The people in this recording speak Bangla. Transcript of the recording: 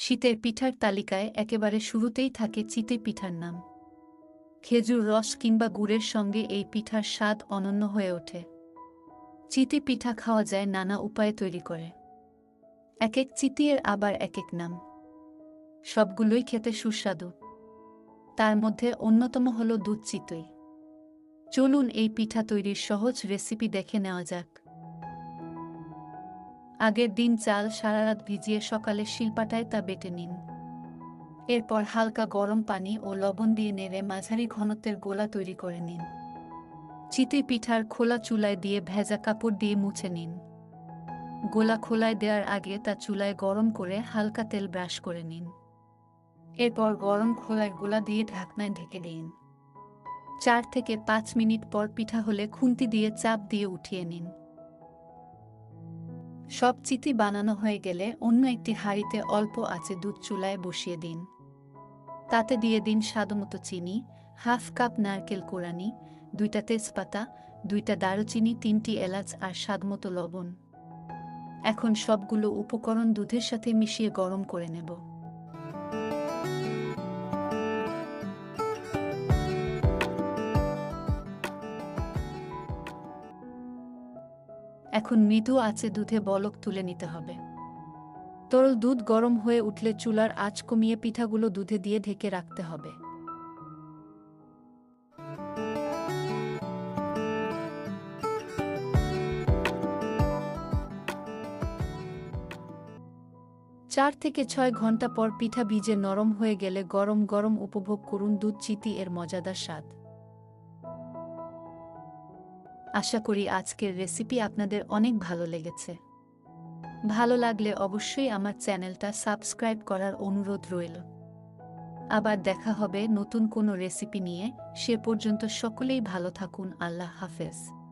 শীতের পিঠার তালিকায় একেবারে শুরুতেই থাকে চিতে পিঠার নাম। খেজুর রস কিংবা গুড়ের সঙ্গে এই পিঠার স্বাদ অনন্য হয়ে ওঠে। চিতে পিঠা খাওয়া যায় নানা উপায়ে তৈরি করে। এক এক চিতিয়ের আবার এক এক নাম। সবগুলোই খেতে সুস্বাদু। তার মধ্যে অন্যতম হল দুধ চিতই। চলুন এই পিঠা তৈরির সহজ রেসিপি দেখে নেওয়া যাক। আগের দিন চাল সারা রাত ভিজিয়ে সকালে শিলপাটায় তা বেটে নিন। এরপর হালকা গরম পানি ও লবণ দিয়ে নেড়ে মাঝারি ঘনত্বের গোলা তৈরি করে নিন। চিতই পিঠার খোলা চুলায় দিয়ে ভেজা কাপড় দিয়ে মুছে নিন। গোলা খোলায় দেওয়ার আগে তা চুলায় গরম করে হালকা তেল ব্রাশ করে নিন। এরপর গরম খোলায় গোলা দিয়ে ঢাকনায় ঢেকে দিন। চার থেকে পাঁচ মিনিট পর পিঠা হলে খুন্তি দিয়ে চাপ দিয়ে উঠিয়ে নিন। সব চিতি বানানো হয়ে গেলে অন্য একটি হাঁড়িতে অল্প আছে দুধ চুলায় বসিয়ে দিন। তাতে দিয়ে দিন স্বাদমতো চিনি, হাফ কাপ নারকেল কোরানি, দুইটা তেজপাতা, দুইটা দারুচিনি, তিনটি এলাচ আর স্বাদমতো লবণ। এখন সবগুলো উপকরণ দুধের সাথে মিশিয়ে গরম করে নেব। এখন মৃদু আছে দুধে বলক তুলে নিতে হবে। তরল দুধ গরম হয়ে উঠলে চুলার আঁচ কমিয়ে পিঠাগুলো দুধে দিয়ে ঢেকে রাখতে হবে। চার থেকে ছয় ঘণ্টা পর পিঠা ভিজে নরম হয়ে গেলে গরম গরম উপভোগ করুন দুধ চিতি এর মজাদার স্বাদ। আশা করি আজকের রেসিপি আপনাদের অনেক ভালো লেগেছে। ভালো লাগলে অবশ্যই আমার চ্যানেলটা সাবস্ক্রাইব করার অনুরোধ রইল। আবার দেখা হবে নতুন কোনো রেসিপি নিয়ে। সে পর্যন্ত সকলেই ভালো থাকুন। আল্লাহ হাফেজ।